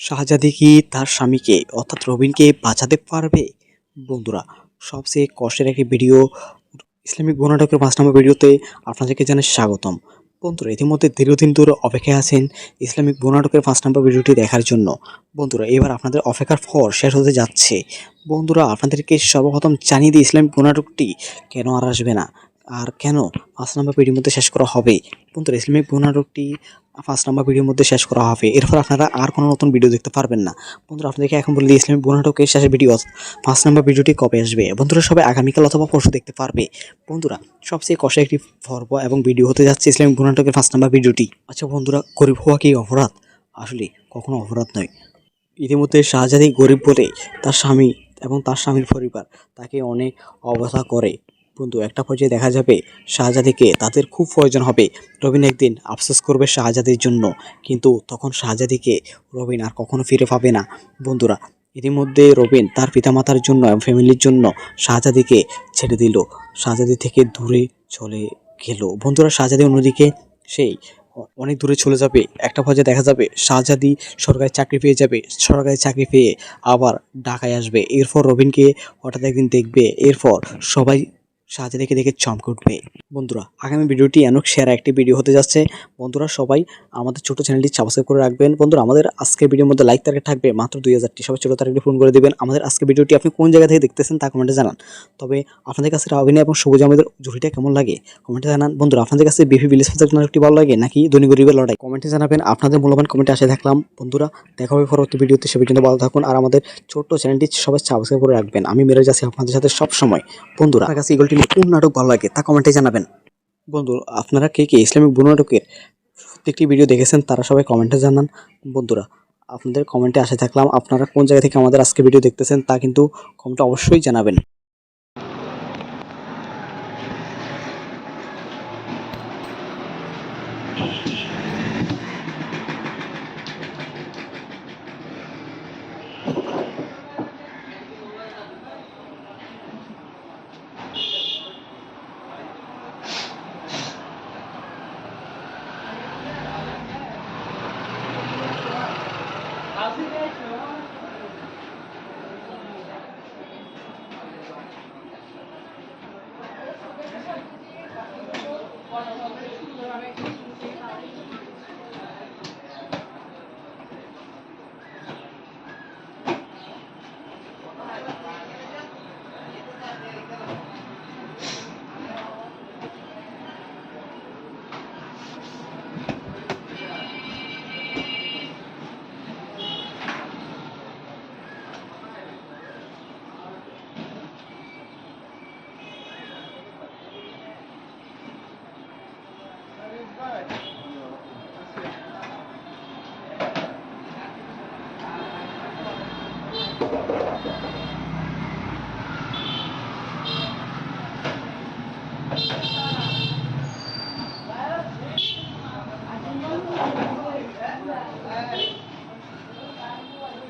শাহজাদি কি তার স্বামীকে, অর্থাৎ রবিনকে বাঁচাতে পারবে? বন্ধুরা, সবচেয়ে কষ্টের একটি ভিডিও ইসলামিক নাটকের পাঁচ নম্বর ভিডিওতে আপনাদেরকে জানাই স্বাগতম। বন্ধুরা, ইতিমধ্যে দীর্ঘদিন ধরে অপেক্ষায় আছেন ইসলামিক নাটকের পাঁচ নম্বর ভিডিওটি দেখার জন্য। বন্ধুরা, এবার আপনাদের অপেক্ষার ফল শেষ হতে যাচ্ছে। বন্ধুরা, আপনাদেরকে সর্বপ্রথম জানিয়ে দিই, ইসলামিক নাটকটি কেন আর আসবে না? আর কেন পাঁচ নম্বর ভিডিওর মধ্যে শেষ করা হবে? বন্ধুরা, ইসলামিক নাটকটি পাঁচ নাম্বার ভিডিওর মধ্যে শেষ করা হবে। এরপর আপনারা আর কোনো নতুন ভিডিও দেখতে পারবেন না। বন্ধুরা, আপনাদেরকে এখন বলে ইসলামিক নাটকের শেষের ভিডিও ফার্স্ট নাম্বার ভিডিওটি কবে আসবে? বন্ধুরা, সবাই আগামীকাল অথবা পরশু দেখতে পারবে। বন্ধুরা, সবচেয়ে কষে একটি পর্ব এবং ভিডিও হতে যাচ্ছে ইসলামিক নাটকের ফার্স্ট নাম্বার ভিডিওটি আচ্ছা বন্ধুরা, গরিব হওয়া কি অপরাধ? আসলে কখনো অপরাধ নয়। ইতিমধ্যে শাহজাদি গরিব বলে তার স্বামী এবং তার স্বামীর পরিবার তাকে অনেক অবহেলা করে। বন্ধু একটা পর্যায়ে দেখা যাবে শাহজাদিকে তাদের খুব প্রয়োজন হবে। রবিন একদিন আফসোস করবে শাহজাদির জন্য। কিন্তু তখন শাহজাদিকে রবিন আর কখনো ফিরে পাবে না। বন্ধুরা, ইতিমধ্যে রবিন তার পিতামাতার জন্য এবং ফ্যামিলির জন্য শাহজাদিকে ছেড়ে দিল। শাহজাদি থেকে দূরে চলে গেল। বন্ধুরা, শাহজাদি অন্যদিকে সেই অনেক দূরে চলে যাবে। একটা পর্যায়ে দেখা যাবে শাহজাদি সরকারি চাকরি পেয়ে যাবে। সরকারি চাকরি পেয়ে আবার ঢাকায় আসবে। এরপর রবিনকে হঠাৎ একদিন দেখবে। এরপর সবাই শাহজাদিকে দেখে দেখে চমকে উঠবে। বন্ধুরা, আগামী ভিডিওটি অনেক সেরা একটি ভিডিও হতে যাচ্ছে। বন্ধুরা, সবাই আমাদের ছোট চ্যানেলটি সাবস্ক্রাইব করে রাখবেন। বন্ধুরা, আমাদের আজকের ভিডিওর মধ্যে লাইক টার্গেট থাকবে মাত্র দুই হাজারটি। সবাই ছোট তারিখটি ফোন করে দিবেন। আমাদের আজকের ভিডিওটি আপনি কোন জায়গা থেকে দেখতেছেন তা কমেন্টে জানান। তবে আপনাদের কাছে অভিনয় এবং সবুজ আমাদের জুটিটা কেমন লাগে কমেন্টে জানান। বন্ধুরা, আপনাদের কাছে বিফি বিলিস নাটকটি ভালো লাগে নাকি ধনী গরিবের লড়াই? কমেন্টে জানাবেন। আপনাদের মূল্যবান কমেন্টে আসে থাকলাম। বন্ধুরা, দেখা হবে পরবর্তী ভিডিওতে সে পর্যন্ত ভালো থাকুন আর আমাদের ছোট্ট চ্যানেলটি সবাই সাবস্ক্রাইব করে রাখবেন। আমি মেরে যাচ্ছি আপনাদের সাথে সব সময় বন্ধুরা কাছে ইগলটি কোন নাটক ভালো লাগে, তা কমেন্টে জানাবেন। বন্ধু, আপনারা কে কে ইসলামিক বুনো নাটকের প্রত্যেকটি ভিডিও দেখেছেন, তারা সবাই কমেন্টে জানান। বন্ধুরা, আপনাদের কমেন্টে আসে থাকলাম, আপনারা কোন জায়গা থেকে আমাদের আজকে ভিডিও দেখতেছেন, তা কিন্তু কমেন্টে অবশ্যই জানাবেন। हमें